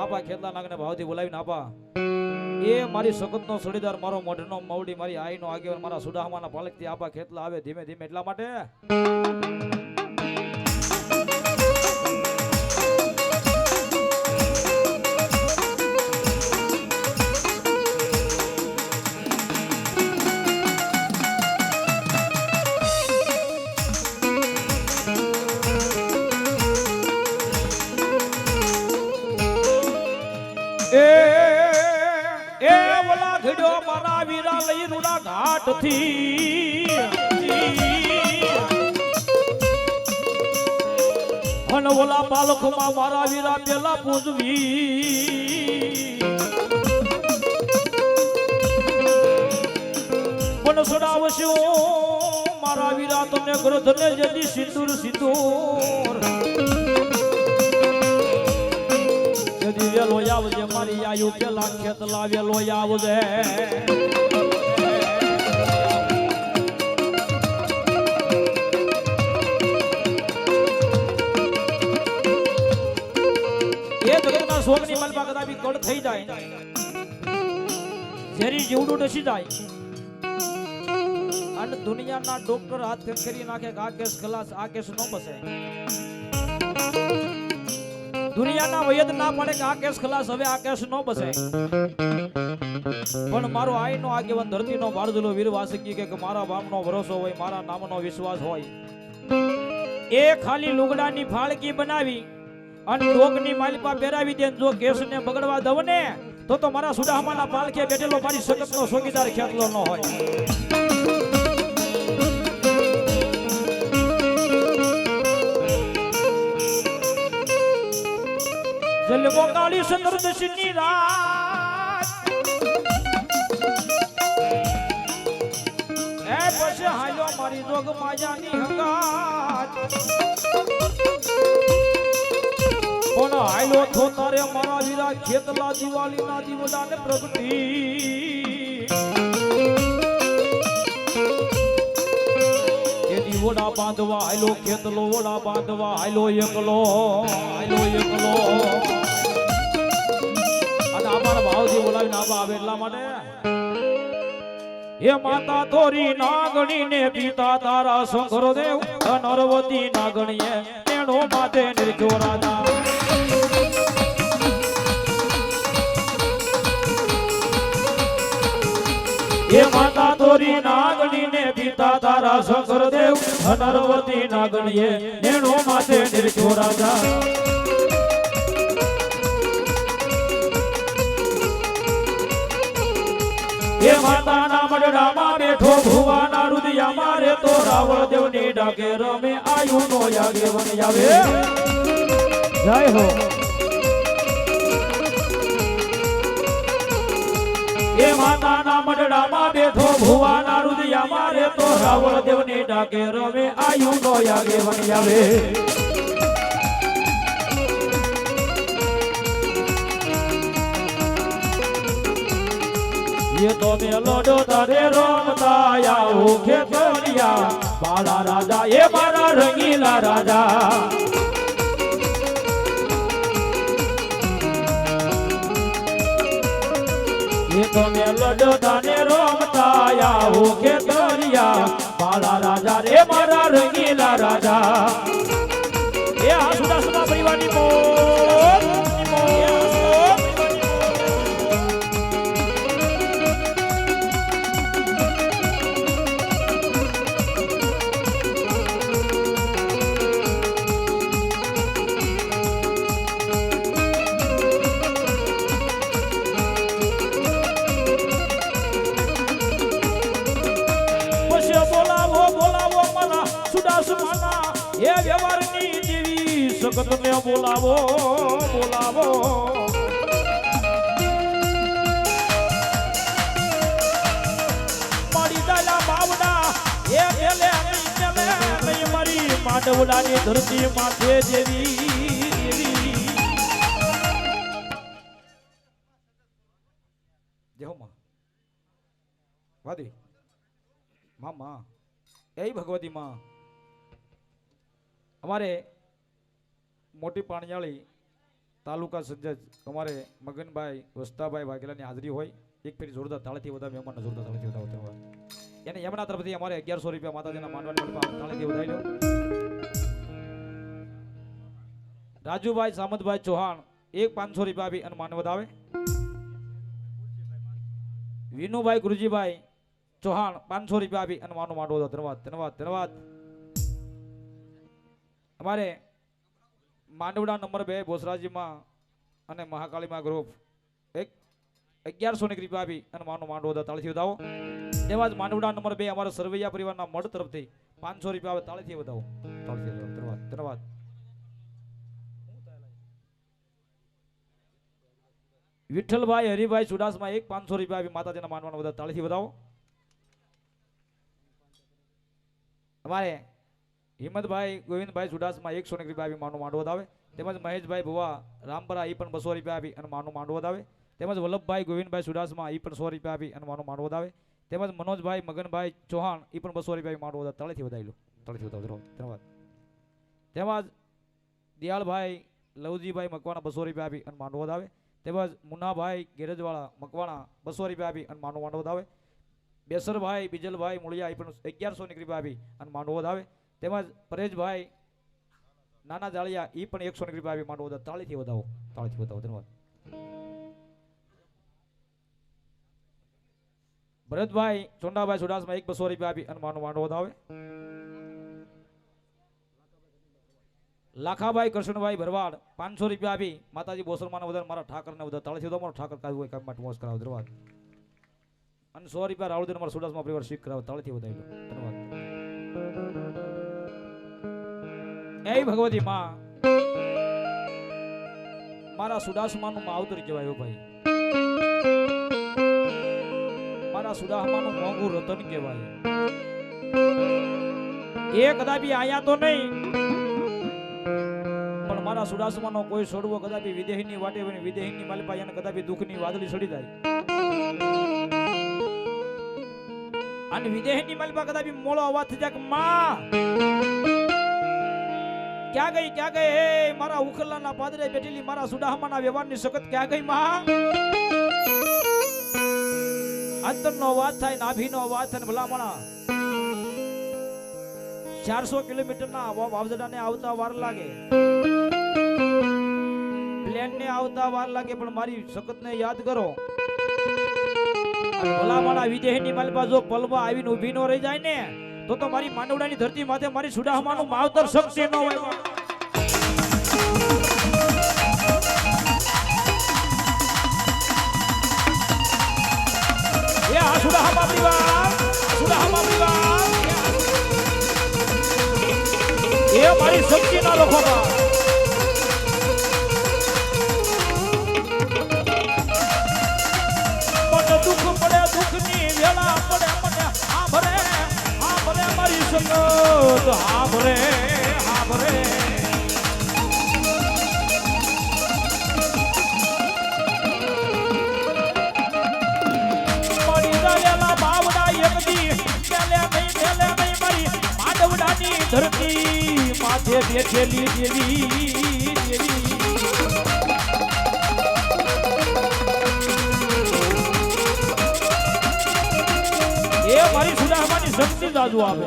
આપા ખેતલા નાગને ભાવથી બોલાવીને આપા એ મારી સખતનો સડીદાર મારો મોઢનો મવડી, મારી આઈનો આગેવાન, મારા સુડાહમાના પાલકથી આપા ખેતલા આવે ધીમે ધીમે. એટલા માટે રૂડા ઘાટથી અને ઓલા પાલખમાં મારા વીરા પેલા પૂજવી. પણ સડાવશો, મારા વીરા તમને ગ્રધને જદી સિંદૂર સિંદૂર. વેલો આવજે, મારી આયુ પેલા ખેત લાવેલો આવજે. કડ થઈ જાય. ઝેરી જીવડું ડસી જાય. અને દુનિયાના ડોક્ટર હાથ ફેરી નાખે આ કેસ ખલાસ, આ કેસ નો બસે. દુનિયાના વૈદ ના પડે કે આ કેસ ખલાસ, હવે આ કેસ નો બસે. પણ મારો આઈનો આગેવાન, ધરતીનો બાળદલો વીર વાસકી કે મારા બાપનો ભરોસો હોય, મારા નામનો વિશ્વાસ હોય. એ ખાલી લુગડાની ફાળકી બનાવી અને જોગની માલિપા પહેરાવી દે જો કેસને બગડવા દવ ને તો તો મારા સુડાહમાના પાલખે બેઠેલો મારી સગતનો સોગીદાર ખેતલો ન હોય. જલવો કાળી સુંદર દશની રાત. એ પછી હાલો મારી જોગ માયાની હંગાત પણ આયલો થો તારે મારા વીરા ખેતલા દિવાળીના દીવડાને પ્રગટી એ દીવડા બાંધવા આયલો ખેતલો વડા બાંધવા આયલો એકલો આયલો એકલો. અને અમારા ભાવજી બોલાવીને આવા આવે એટલા માટે. હે માતા તોરી નાગણી ને પિતા તારા શંકર દેવ નરવતી નાગણીએ, તેણો માથે નિર્જો હે માતા તોરી નાગણી ને પિતા તારા શંકર દેવ નરવતી નાગણીએ. એનો માથે નિર્જો રાજા. હે માતાના મડડામાં બેઠો ભુવાના રુદિયામાં રે તો રાવણ દેવની ડાકે રમે આયુ નો યાગે વન આવે જય હો. એ માતાના મઢડામાં બેઠો, ભુવાના રુદિયામાં રે તો રાવળ દેવને ડાકે, રમે, આયુ નો યાગે વણી આવે. એ તો મેલોડો તારે રમતા આવું ખેતરિયા બાળા રાજા, એ મારા રંગીલા રાજા. તમે લડતાને રોમતા આવો ખેતરિયા બાળા રાજા રે, મારા રંગીલા રાજા. એ આસુદાસુના પરિવારની મોર દેવી બોલાવો બોલાવો. માંડવડાની ધરતી માથે જેવી દેવી જય હો માં. વાદી. માં માં. એ ભગવતી માં. અમારે મોટી પાણિયાળી તાલુકા સજ્જ અમારે મગનભાઈ વસ્તાભાઈ વાઘેલાની હાજરી હોય. એક ફેરી જોરદાર તાળીથી વધારે મહેમાન જોરદાર તાળીથી વધાવો હોય એને એમના તરફથી અમારે અગિયારસો રૂપિયા માતાજીના માંડવાની તાળીથી વધાવી લો રાજુભાઈ સામંતભાઈ ચૌહાણ, એક પાંચસો રૂપિયા આપી અને માન વધાવે. વિનુભાઈ ગુરુજીભાઈ ચૌહાણ, પાંચસો રૂપિયા આપી અને માનો માંડવો ધન્યવાદ ધન્યવાદ ધન્યવાદ. અમારે માંડવડા નંબર બે, ભોસરાજીમાં અને મહાકાળીમાં ગ્રુપ. એક અગિયારસો ની કૃપા આપી અને માનો માંડવો તાળીથી વધાવો. એવા જ માંડવડા નંબર બે અમારા સરવૈયા પરિવારના મઢ તરફથી પાંચસો રૂપિયા આવે તાળીથી વધાવો. ધન્યવાદ ધન્યવાદ વિઠ્ઠલભાઈ, હરિભાઈ, સુડાસમાં એક પાંચસો રૂપિયા આપી માતાજીના માનવાનો બધા તાળીથી વધાવો. અમારે હિંમતભાઈ ગોવિંદભાઈ સુડાસમાં એકસો ને રૂપિયા આપી માનું માંડવો આવે તેમજ મહેશભાઈ ભુવા રામપરા એ પણ બસો રૂપિયા આપી અને માનું માંડવો આવે તેમજ વલ્લભભાઈ ગોવિંદભાઈ સુડાસમાં એ પણ સો રૂપિયા આપી અને માનું માંડવો આવે તેમજ મનોજભાઈ મગનભાઈ ચૌહાણ એ પણ બસો રૂપિયા માંડવો વધાવે. તળેથી વધારી લો. તળેથી વધારો ધન્યવાદ. તેમજ દિયાળભાઈ લવજીભાઈ મકવાણા બસો રૂપિયા આપી અને માંડવો આવે તેમજ મુનાભાઈ ગેરજવાળા મકવાણા બસો રૂપિયા આપી અને માનું માંડવો આવે બેસરભાઈ, બીજલભાઈ મૂળિયા એ પણ અગિયારસો ની કૃપા આપી અને માંડવો વધાવે. તેમજ પરેશભાઈ, નાના જાળિયા એ પણ એકસો ની કૃપા આપી માંડવો તાળીથી વધાવો તાળીથી વધાવો, ધન્યવાદ. ભરતભાઈ, ચોંડાભાઈ સુડાસમાં એક બસો રૂપિયા આપી અને માનો માંડવો વધાવે. લાખાભાઈ કૃષ્ણભાઈ ભરવાડ, પાંચસો રૂપિયા આપી માતાજી બોસરમાના વધારે, મારા ઠાકરને વધારે, તાળીથી વધારે ઠાકર કાઢવું હોય કામ માટે મોસ કરાવો, ધન્યવાદ. અને સો રૂપિયા રાવળદેવ મારા સુડાસમાં પરિવાર સ્વીક કરાવો, તાળીથી વધાવી ધન્યવાદ. એ ભગવતી માં, મારા સુડાસમાનું માવતર કહેવાય ભાઈ. મારા સુદાસમાનું મોંઘું રતન કહેવાય. એ કદાપી આયા તો નહીં, પણ મારા સુદાસમાનો કોઈ છોડવો કદાપી વિદેહીની વાટે વિદેહીની માલિપા એને કદાપી દુઃખની વાદળી સડી જાય. અને વિદેહીની માલિપા કદાપી મોળો અવાજ થઈ જાય કે, માં ક્યાં ગઈ ક્યાં ગઈ? હે, મારા ઉખલાના પાદરે બેઠેલી મારા સુડાહમાના વ્યવહારની સખત ક્યાં ગઈ માં? અંતરનો વાત થાય નાભીનો અવાજ થાય ભલામણા. ચારસો કિલોમીટરના વાવજડાને આવતા વાર લાગે. પ્લેનને આવતા વાર લાગે, પણ મારી સખતને યાદ કરો. ભલામણા વિદેહની મલબા જો પલવા આવીને ઊભી નો રહી જાય ને તો તો મારી માંડવડાની ધરતી માથે મારી સુડાહમાનું માવતર શક્તિ ન હોય. આ સુડાહમા પરિવાર આ સુડાહમા પરિવાર એ મારી શક્તિના લોકો મારી માંડવડાની ધરતી માથે બેઠેલી દેવી. શક્તિ દાદુ આપે.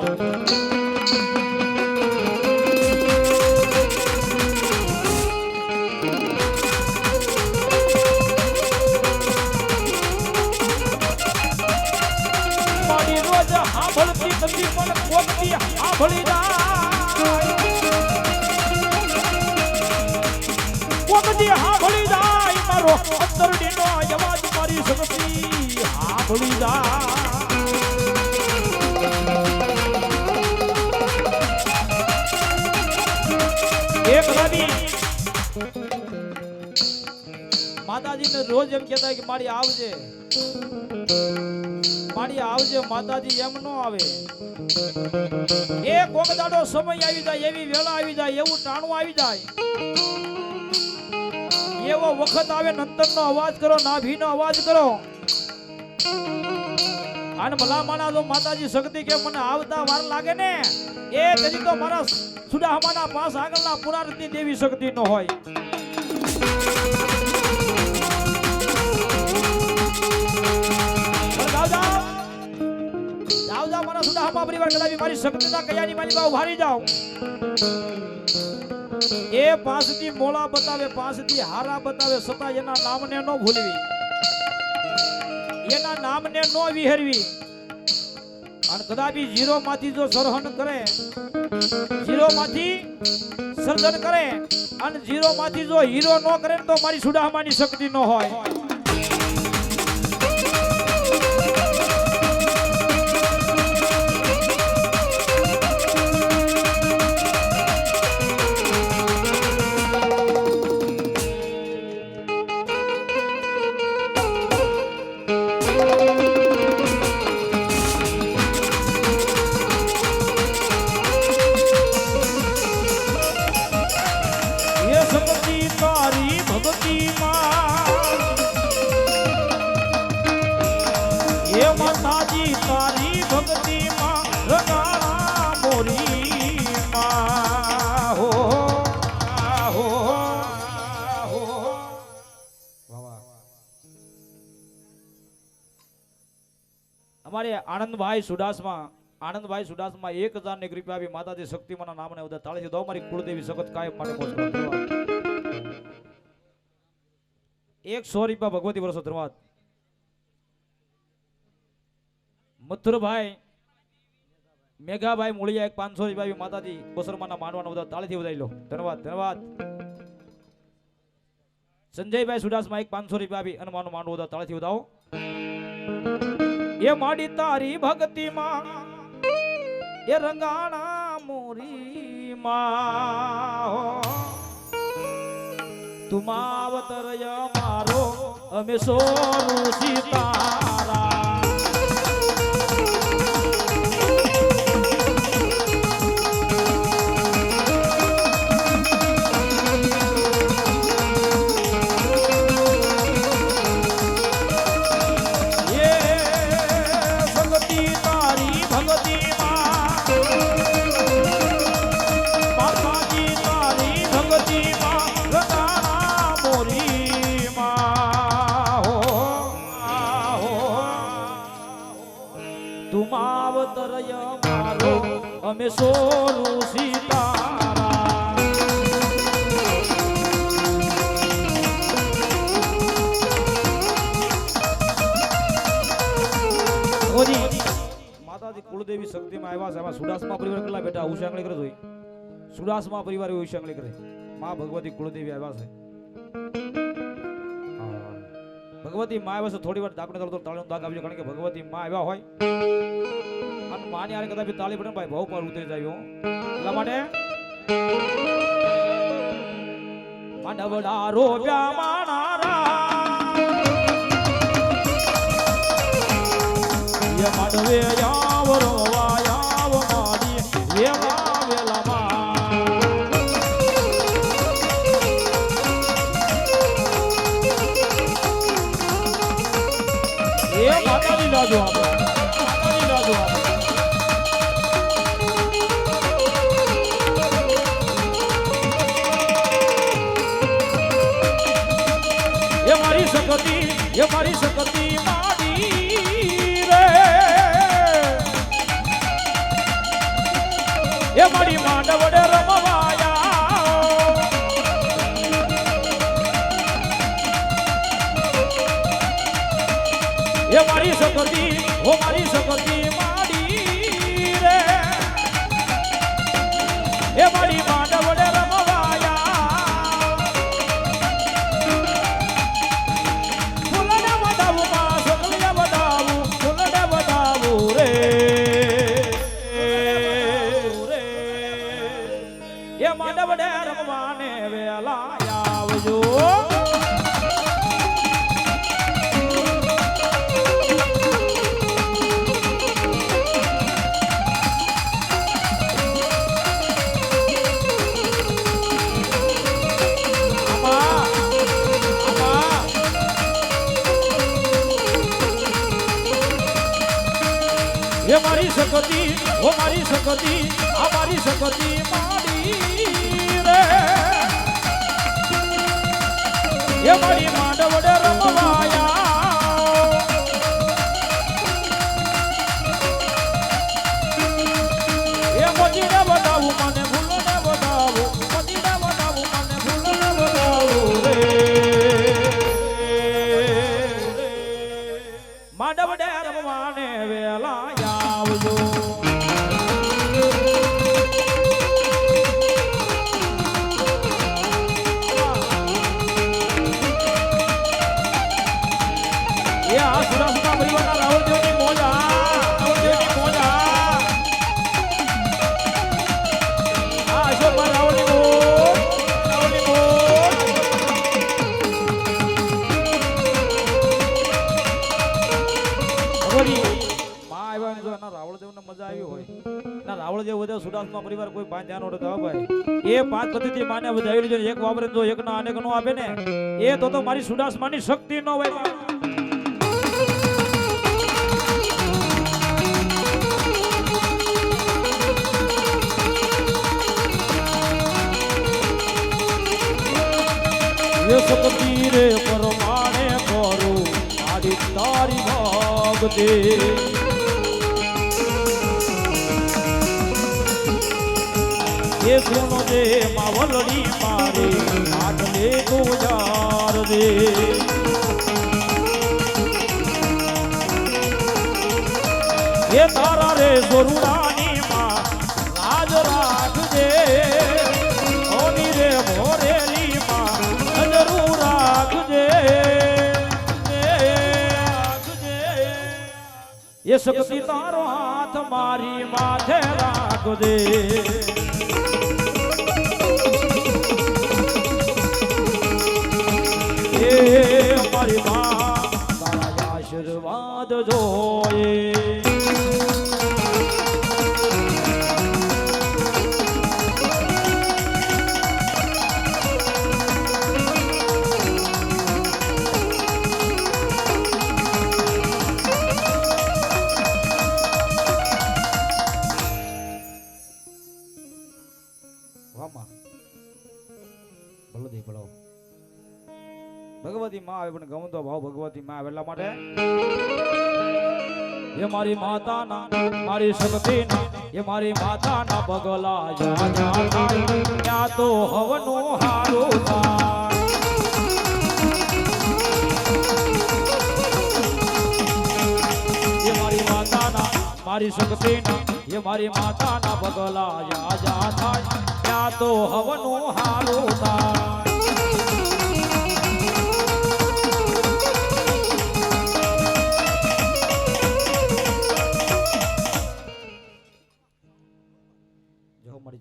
સાંભળતી નથી, પણ કોકની સાંભળી જાય. કોકની સાંભળી જાય મારો અંતરડીનો અવાજ મારી શક્તિ સાંભળી જાય. એક રવિ માતાજીને રોજ એમ કહેતા કે મારી આવજે. મારી આવજે, માતાજી એમ ન આવે. એ કોક સમય આવી જાય, એવી વેળા આવી જાય, એવું ટાણું આવી જાય. એવો વખત આવે, નંતરનો અવાજ કરો, નાભીનો અવાજ કરો. અને ભલા માણા જો માતાજી શક્તિ કે મને આવતા વાર લાગે ને? એ તરી તો મારા સુડાહમાના પાસ આગળના પુરારતની દેવી શક્તિ નો હોય. મારા સુડાહમા પરિવાર કદાવી મારી શક્તિના કયાની મારી બાવ હારી જાઉં એ પાસથી મોળા બતાવે, પાસથી હારા બતાવે સતા એના નામને ન ભૂલવી. એના નામને નો વિહરવી. અને કદાપી જીરો માંથી જો સરહન કરે જીરો માંથી સર્જન કરે, અને જીરો માંથી જો હીરો ન કરે તો મારી સુડામાની શક્તિ ન હોય. અમારે આનંદભાઈ સુડાસમાં આનંદભાઈ સુડાસમાં એક હજારની કૃપા આવી માતાજી શક્તિમાના નામને બધા છે દો. મારી કુળદેવી સખત કાયમ માટે મોજ એક સો રૂપિયા ભગવતી વર્ષો ધન્યવાદ મથુરભાઈ, મેઘાભાઈ મૂળિયા એક પાંચસો ભાઈ માતાજી બસરમાના માનવાના બધા તાળીથી વધારી લો ધન્યવાદ ધન્યવાદ. સંજયભાઈ સુડાસમાં એક પાંચસો રૂપિયા આપી અને માનું માંડવું બધા તાળીથી વધાવો. એ માડી તારી ભક્તિમાં, એ રંગાણા મોરી માં તું માવતર મારો, અમે સોનું સીતારા માવતરય મારો, અમે સોનું સીતારા માતાજી કુળદેવી શક્તિમાં આવ્યા છે. એમાં સુડાસમાં પરિવાર કેટલા બેટા ઉષાંગળી કરે જોઈ. સુડાસમાં પરિવાર એવું ઉષાંગળી કરે. મા ભગવતી કુળદેવી આવ્યા છે. ભગવતી માં આવ્યા છે. થોડી વાર દાખલો ચાલો તો તાળીનો દાગ આપજો, કારણ કે ભગવતી માં આવ્યા હોય. માની આરે કદાચ તાળી પડે ભાઈ ભાવ પર ઉતરી જાય. એટલા માટે માંડવડા રોપ્યા માણારા યે માંડવે યાવરો રોવા યાવ મારી એ માવેલામાં એ માતાજી રાજો આપણે. એ મારી શકતી માડી રે. એ મારી માંડવડે રમવાયા. એ મારી શકતી આ મારી માડી રે. એ મારી માંડવડે રમવાયા જે સુડાસમાં પરિવાર કોઈ પાંચ ધ્યાન ઓળખ હા ભાઈ. એ પાંચ પદ્ધતિ માને વધાવી છે. એક વાપરે તો એક ના અનેક નો આપે ને. એ તો તો મારી સુડાસમાની શક્તિ ન હોય. એ શક્તિ રે પરમાણે કરું આડી તારી ભક્તિ. એ સોનો દે માવલડી મારે આટલે તો જાર દે. એ તારા રે સોરુડાની માં લાજ રાખજે. ઓની રે ભોરેલી માં નજરું રાખજે. રાખજે એ શક્તિ તારો હાથ મારી માથે રાખજે. આવે એટલા માટે? એ મારી માતાના, મારી શક્તિ એ મારી માતાના થાય ત્યાં તો હવનું હારું થાય. મારી શક્તિ એ મારી માતાના બગલા યા જા થાય ત્યાં તો હવનું હારું થાય.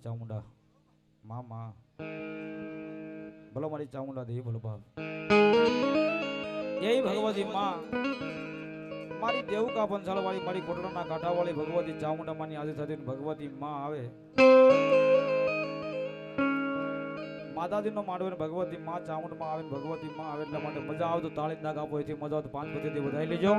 ચામુંડા. મામા. ભલો મારી ચામુંડા દેવી ભલો ભાવ. એ ભગવતી માં. મારી દેવકા પંચાળ વાળી મારી કોટડાના કાંઠા વાળી ભગવતી ચામુંડા માની આજે થતી ભગવતી માં આવે. માતાજી નો માંડવો ને ભગવતી માં ચામુંડમાં આવે ભગવતી માં આવે એટલા માટે મજા આવે તો તાળી નાગ આપો મજા આવે તો પાંચ પતિ વધારી લેજો.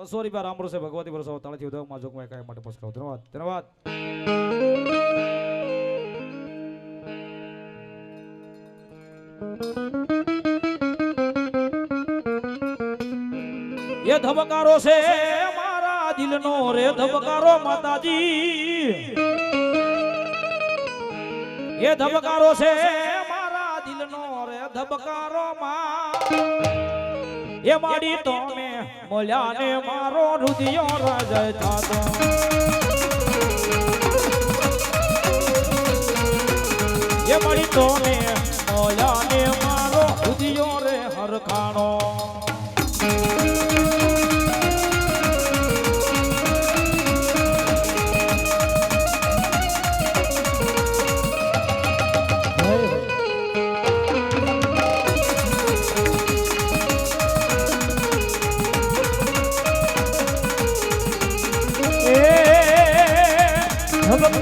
બસો રૂપિયા રામરો છે ભગવતી વરસો તાળીથી વધાવમાં જોગમાં કાંઈ માટે પસ કરો ધન્યવાદ ધન્યવાદ એ ધબકારો છે મારા દિલનો રે ધબકારો માતાજી એ ધબકારો છે મારા દિલનો રે ધબકારો માં એ મારી તમે મોલ્યા ને મારો રુદિયો રજય થાતો એ મારી તમે મોલ્યા મારો રુદિયો રે હરખાણો.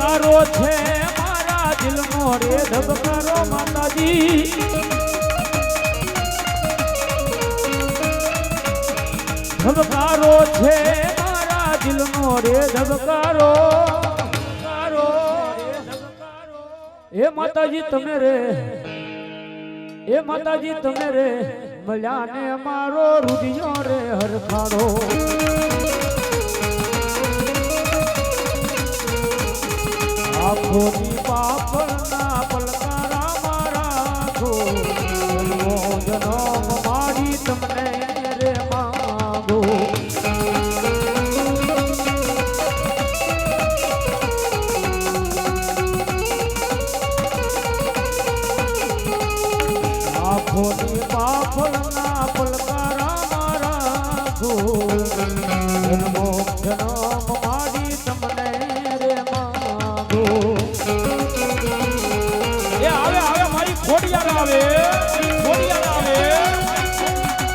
ધબકારો છે, મારા દિલનો રે ધબકારો માતાજી. ધબકારો છે, મારા દિલનો રે ધબકારો એ માતાજી તમે રે, એ માતાજી તમે રે મળ્યા ને મારો રુદિયો રે હરખાડો. Oh.